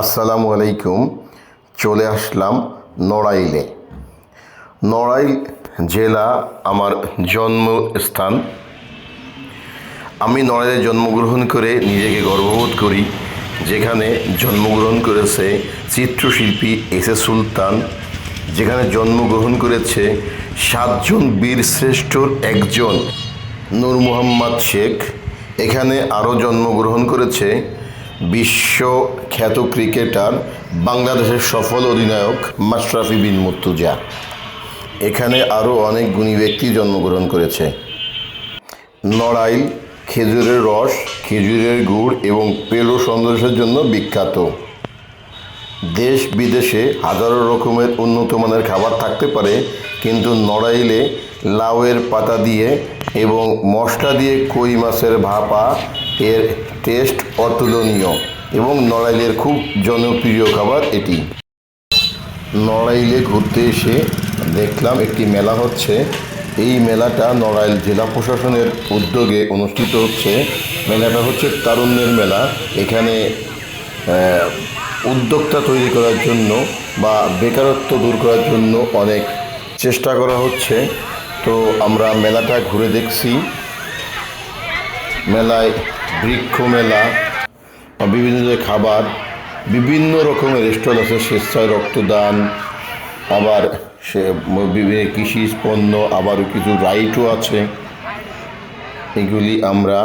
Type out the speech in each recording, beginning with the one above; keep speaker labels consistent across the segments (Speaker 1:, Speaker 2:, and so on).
Speaker 1: আসসালামু আলাইকুম। চলে আসলাম নড়াইলে। নড়াইল জেলা আমার জন্মস্থান। আমি নড়াইলে জন্মগ্রহণ করে নিজেকে গর্ববোধ করি, যেখানে জন্মগ্রহণ করেছে চিত্রশিল্পী এস এ সুলতান, যেখানে জন্মগ্রহণ করেছে সাতজন বীর শ্রেষ্ঠর একজন নূর মোহাম্মদ শেখ, এখানে আরও জন্মগ্রহণ করেছে বিশ্ব খ্যাত ক্রিকেটার, বাংলাদেশের সফল অধিনায়ক মাশরাফি বিন মুর্তুজা। এখানে আরও অনেক গুণী ব্যক্তি জন্মগ্রহণ করেছে। নড়াইল, খেজুরের রস, খেজুরের গুড় এবং পেল সন্দেশের জন্য বিখ্যাত। দেশ বিদেশে হাজারো রকমের উন্নত মানের খাবার থাকতে পারে, কিন্তু নড়াইলে লাউয়ের পাতা দিয়ে এবং মশলা দিয়ে কই মাছের ভাপা এর টেস্ট অতুলনীয় এবং নড়াইলের খুব জনপ্রিয় খাবার এটি। নড়াইলে ঘুরতে এসে দেখলাম একটি মেলা হচ্ছে। এই মেলাটা নড়াইল জেলা প্রশাসনের উদ্যোগে অনুষ্ঠিত হচ্ছে। মেলাটা হচ্ছে তারুণ্যের মেলা। এখানে উদ্যোক্তা তৈরি করার জন্য বা বেকারত্ব দূর করার জন্য অনেক চেষ্টা করা হচ্ছে। তো আমরা মেলাটা ঘুরে দেখছি। মেলায় বৃক্ষ মেলা, বিভিন্ন যে খাবার, বিভিন্ন রকমের স্টল আছে, স্বেচ্ছায় রক্তদান, আবার সে বিভিন্ন কৃষি পণ্য, আবারও কিছু রাইটও আছে। এগুলি আমরা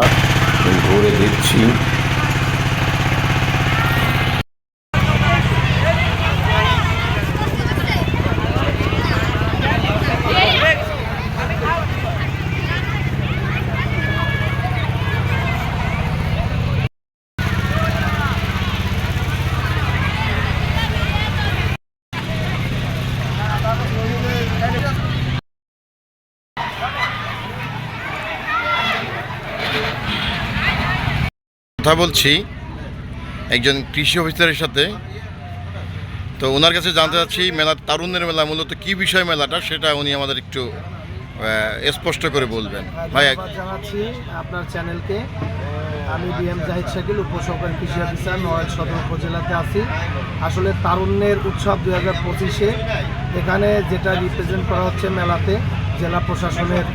Speaker 1: ঘুরে দেখছি। কথা বলছি একজন কৃষি অফিসারের সাথে। তো ওনার কাছে জানতে চাচ্ছি, মেলা তারুণ্যের মেলা, মূলত কি বিষয় মেলাটা, সেটা উনি আমাদের একটু স্পষ্ট করে বলবেন। ভাই
Speaker 2: জানাচ্ছি আপনার চ্যানেলকে। আমি ডিএম জাহিদ শাকিল, উপসহকারী কৃষি অফিসার নড়াইল সদর উপজেলাতে আছি। আসলে তারুণ্যের উৎসব দুই হাজার পঁচিশে, এখানে যেটা রিপ্রেজেন্ট করা হচ্ছে মেলাতে, জেলা প্রশাসনের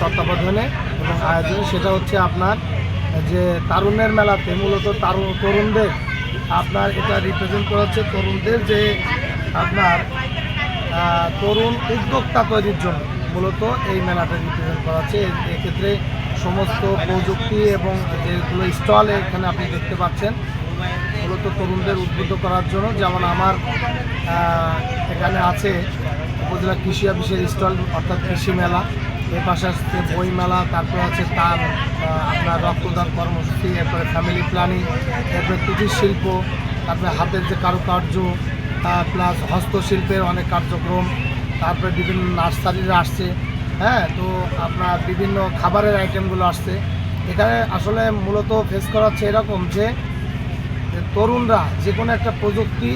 Speaker 2: তত্ত্বাবধানে এবং আয়োজনে, সেটা হচ্ছে আপনার যে তারুণের মেলাতে মূলত তারুণ তরুণদের আপনার এটা রিপ্রেজেন্ট করা হচ্ছে তরুণদের যে আপনার তরুণ উদ্যোক্তা তৈরির জন্য মূলত এই মেলাটা রিপ্রেজেন্ট করা হচ্ছে। এক্ষেত্রে সমস্ত প্রযুক্তি এবং যেগুলো স্টল এখানে আপনি দেখতে পাচ্ছেন, মূলত তরুণদের উদ্বুদ্ধ করার জন্য। যেমন আমার এখানে আছে উপজেলা কৃষি অফিসের স্টল, অর্থাৎ কৃষি মেলা। এর পাশে আসছে বইমেলা, তারপরে আছে তার আপনার রক্তদান কর্মসূচি, এরপরে ফ্যামিলি প্ল্যানিং এরপরে কুটির শিল্প, তারপরে হাতের যে কারুকার্য প্লাস হস্তশিল্পের অনেক কার্যক্রম, তারপরে বিভিন্ন নার্সারিরা আসছে। হ্যাঁ তো আপনার বিভিন্ন খাবারের আইটেমগুলো আসছে। এখানে আসলে মূলত ফেস করা হচ্ছে এরকম যে তরুণরা যে কোনো একটা প্রযুক্তি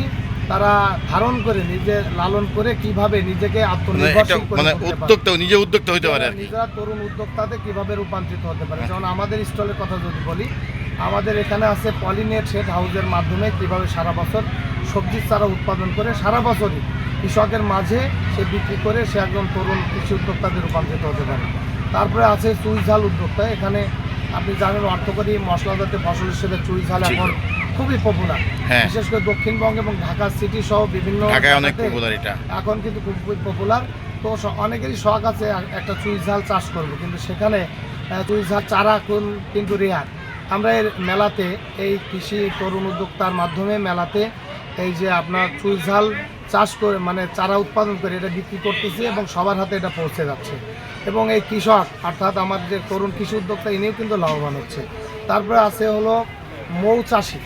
Speaker 2: তারা ধারণ করে নিজে লালন করে কীভাবে নিজেকে
Speaker 1: মানে
Speaker 2: আত্মনির্ভরশীল
Speaker 1: মানে উদ্যোক্তা নিজে উদ্যোক্তা হতে পারে
Speaker 2: নিজেরা তরুণ উদ্যোক্তাতে কীভাবে রূপান্তরিত হতে পারে? যেমন আমাদের স্টলের কথা যদি বলি আমাদের এখানে আছে পলিনেট সেট হাউসের মাধ্যমে কীভাবে সারা বছর সবজির চারা উৎপাদন করে সারা বছরই কৃষকের মাঝে সে বিক্রি করে সে একজন তরুণ কৃষি উদ্যোক্তাতে রূপান্তরিত হতে পারে। তারপরে আছে চুই ঝাল উদ্যোক্তা। এখানে আপনি জানেন অর্থকরী মশলাজাতীয় ফসল হিসেবে চুই ঝাল এখন খুবই পপুলার
Speaker 1: হ্যাঁ।
Speaker 2: বিশেষ করে দক্ষিণবঙ্গ এবং ঢাকা সিটি সহ বিভিন্ন
Speaker 1: ঢাকায় অনেক পপুলার এটা।
Speaker 2: এখন কিন্তু খুব পপুলার তো অনেকেরই শখ আছে একটা চুই ঝাল চাষ করব কিন্তু সেখানে চুই ঝাল চারা কোন- কিন্তু রেয়ার আমরা এর মেলাতে এই কৃষি তরুণ উদ্যোক্তার মাধ্যমে মেলাতে এই যে আপনার চুই ঝাল চাষ করে মানে চারা উৎপাদন করে এটা বিক্রি করতেছি এবং সবার হাতে এটা পৌঁছে যাচ্ছে। এবং এই কৃষক অর্থাৎ আমার যে তরুণ কৃষি উদ্যোক্তা ইনিও কিন্তু লাভবান হচ্ছে। তারপরে আছে হলো মৌ চাষি।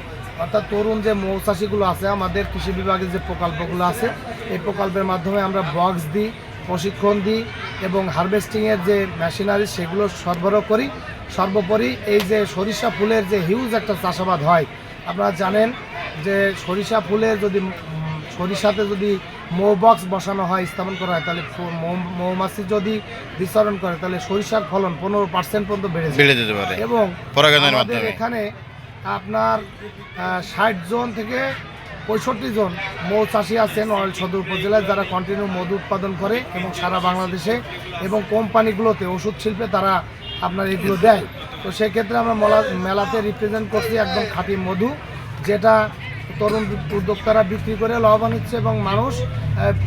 Speaker 2: অর্থাৎ তরুণ যে মৌচাষিগুলো আছে আমাদের কৃষি বিভাগের যে প্রকল্পগুলো আছে এই প্রকল্পের মাধ্যমে আমরা বক্স দিই প্রশিক্ষণ দিই এবং হারভেস্টিংয়ের যে মেশিনারি সেগুলো সরবরাহ করি। সর্বোপরি এই যে সরিষা ফুলের যে হিউজ একটা চাষাবাদ হয় আপনারা জানেন যে সরিষা ফুলের যদি সরিষাতে যদি মৌ বক্স বসানো হয় স্থাপন করা হয় তাহলে মৌমাছি যদি বিচরণ করে তাহলে সরিষার ফলন পনেরো পার্সেন্ট পর্যন্ত বেড়ে যায়।
Speaker 1: বেড়ে যেতে পারে।
Speaker 2: এবং এখানে আপনার ষাট জন থেকে পঁয়ষট্টি জন মৌ চাষি আছেন অয়েল সদর উপজেলায় যারা কন্টিনিউ মধু উৎপাদন করে এবং সারা বাংলাদেশে এবং কোম্পানিগুলোতে ওষুধ শিল্পে তারা আপনার এগুলো দেয়। তো সেক্ষেত্রে আমরা মলা- মেলাতে রিপ্রেজেন্ট করছি একদম খাঁটি মধু, যেটা তরুণ উদ্যোক্তারা বিক্রি করে লাভবান হচ্ছে এবং মানুষ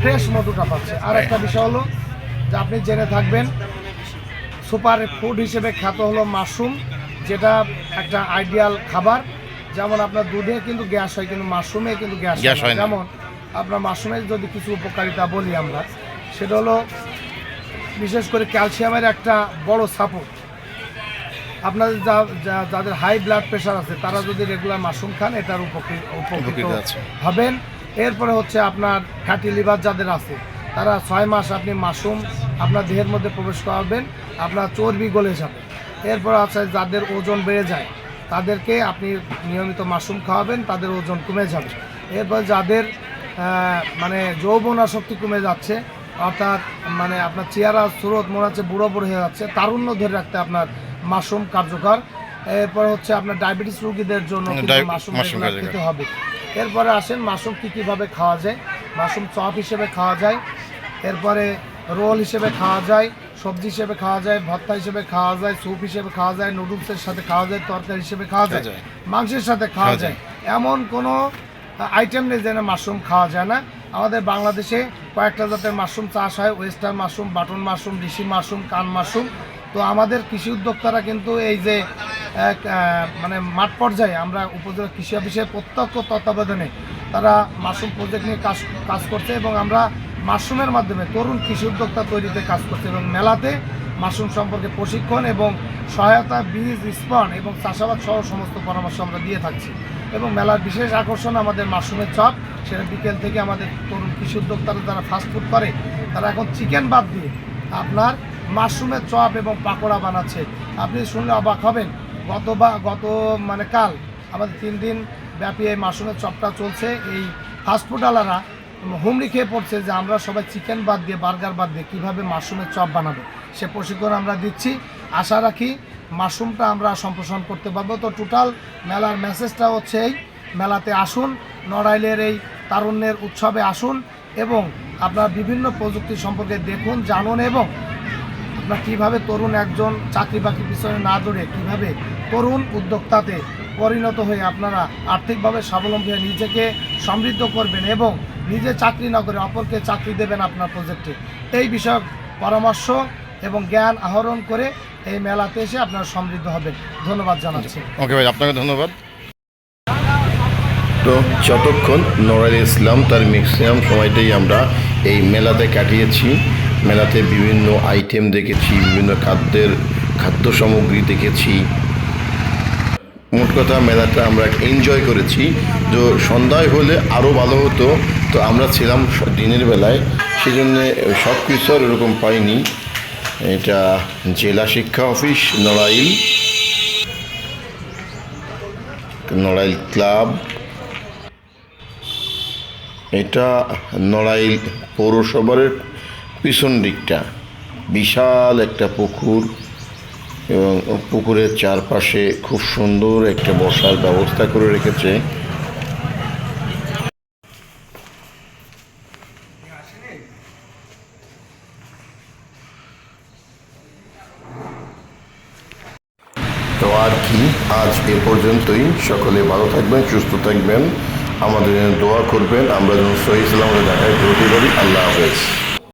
Speaker 2: ফ্রেশ মধুটা পাচ্ছে। আর একটা বিষয় হলো যে আপনি জেনে থাকবেন, সুপার ফুড হিসেবে খ্যাত হলো মাশরুম। যেটা একটা আইডিয়াল খাবার যেমন আপনার দুধে কিন্তু গ্যাস হয় কিন্তু মাশরুমে কিন্তু গ্যাস
Speaker 3: গ্যাস হয় না।
Speaker 2: যেমন আপনার মাশরুমের যদি কিছু উপকারিতা বলি আমরা সেটা হলো বিশেষ করে ক্যালসিয়ামের একটা বড় সাপোর্ট আপনাদের যা যা- যাদের হাই ব্লাড প্রেশার আছে তারা যদি রেগুলার মাশরুম খান এটার উপকৃত উপকৃত
Speaker 3: উপকৃত আছে।
Speaker 2: হবেন এরপরে হচ্ছে আপনার ফ্যাটি লিভার যাদের আছে তারা ছয় মাস আপনি মাশরুম আপনার দেহের মধ্যে প্রবেশ করাবেন আপনার চর্বি গলে যাবে এরপর আছে যাদের ওজন বেড়ে যায় তাদেরকে আপনি নিয়মিত মাশরুম খাওয়াবেন তাদের ওজন কমে যাবে। এরপর যাদের মানে যৌবন শক্তি কমে যাচ্ছে অর্থাৎ মানে আপনার চেহারা স্রোত মনে হচ্ছে বুড়ো বুড়ো হয়ে যাচ্ছে তারুণ্য ধরে রাখতে আপনার মাশরুম কার্যকর। এরপর হচ্ছে আপনার ডায়াবেটিস রোগীদের জন্য মাশরুম
Speaker 3: মাশরুম
Speaker 2: খেতে হবে। এরপরে আসেন মাশরুম কী কীভাবে খাওয়া যায় মাশরুম চপ হিসেবে খাওয়া যায় এরপরে রোল হিসেবে খাওয়া যায় সবজি হিসেবে খাওয়া যায় ভর্তা হিসেবে খাওয়া যায় স্যুপ হিসেবে খাওয়া যায় নুডলসের সাথে খাওয়া যায় তরকারি হিসেবে খাওয়া যায়। মাংসের সাথে খাওয়া যায়। এমন কোনো আইটেম নেই যেন মাশরুম খাওয়া যায় না। আমাদের বাংলাদেশে কয়েকটা জাতের মাশরুম চাষ হয় western mushroom button mushroom reishi mushroom কান মাশরুম। তো আমাদের কৃষি উদ্যোক্তারা কিন্তু এই যে এক মানে মাঠ পর্যায়ে আমরা উপজেলা কৃষি অফিসের প্রত্যক্ষ তত্ত্বাবধানে তারা মাশরুম প্রজেক্ট নিয়ে কাজ কাজ করছে এবং আমরা মাশরুমের মাধ্যমে তরুণ কৃষি উদ্যোক্তা তৈরিতে কাজ করছে এবং মেলাতে মাশরুম সম্পর্কে প্রশিক্ষণ এবং সহায়তা, বীজ, স্পন এবং চাষাবাদ সহ সমস্ত পরামর্শ আমরা দিয়ে থাকছি। এবং মেলার বিশেষ আকর্ষণ আমাদের মাশরুমের চপ, সেটা বিকেল থেকে আমাদের তরুণ কৃষি উদ্যোক্তারা যারা ফাস্টফুড করে, তারা এখন চিকেন বাদ দিয়ে আপনার মাশরুমের চপ এবং পাকোড়া বানাচ্ছে। আপনি শুনলে অবাক হবেন, গত বা, গত মানে কাল আমাদের তিন দিন ব্যাপী এই মাশরুমের চপটা চলছে। এই ফাস্টফুডওয়ালারা হুমড়ি খেয়ে পড়ছে যে আমরা সবাই চিকেন বাদ দিয়ে, বার্গার বাদ দিয়ে কীভাবে মাশরুমের চপ বানাবো? সে প্রশিক্ষণ আমরা দিচ্ছি। আশা রাখি মাশরুমটা আমরা সম্প্রসারণ করতে পারব। তো টোটাল মেলার মেসেজটা হচ্ছে এই। মেলাতে আসুন, নড়াইলের এই তারুণ্যের উৎসবে আসুন এবং আপনারা বিভিন্ন প্রযুক্তি সম্পর্কে দেখুন, জানুন এবং আপনার কীভাবে তরুণ একজন চাকরি বাকরি পিছনে না দৌড়ে কীভাবে তরুণ উদ্যোক্তাতে পরিণত হয়ে আপনারা আর্থিকভাবে স্বাবলম্বী হয়ে নিজেকে সমৃদ্ধ করবেন এবং নিজে চাকরি না করে অপরকে চাকরি দেবেন আপনার প্রজেক্টে এই বিষয়ক পরামর্শ এবং জ্ঞান আহরণ করে এই মেলাতে এসে আপনারা সমৃদ্ধ হবেন। ধন্যবাদ জানাচ্ছি।
Speaker 3: ওকে ভাই আপনাকে ধন্যবাদ।
Speaker 1: তো যতক্ষণ নড়াইল ইসলাম তার ম্যাক্সিমাম সময়টাই আমরা এই মেলাতে কাটিয়েছি মেলাতে বিভিন্ন আইটেম দেখেছি বিভিন্ন খাদ্যের খাদ্য সামগ্রী দেখেছি। মোট কথা মেলাটা আমরা এনজয় করেছি। তো সন্ধ্যায় হলে আরও ভালো হতো। তো আমরা ছিলাম দিনের বেলায় সেই জন্যে সব কিছু আর এরকম পাইনি। এটা জেলা শিক্ষা অফিস, নড়াইল। নড়াইল ক্লাব। এটা নড়াইল পৌরসভার পিছন দিকটা। বিশাল একটা পুকুর এবং পুকুরের চারপাশে খুব সুন্দর একটা বসার ব্যবস্থা করে রেখেছে। আর কি? আজ এ পর্যন্তই। সকলে ভালো থাকবেন, সুস্থ থাকবেন। আমাদের জন্য দোয়া করবেন। আমরা যেন সহি সালামতে দেখায় করতে পারি আল্লাহ হাফেজ।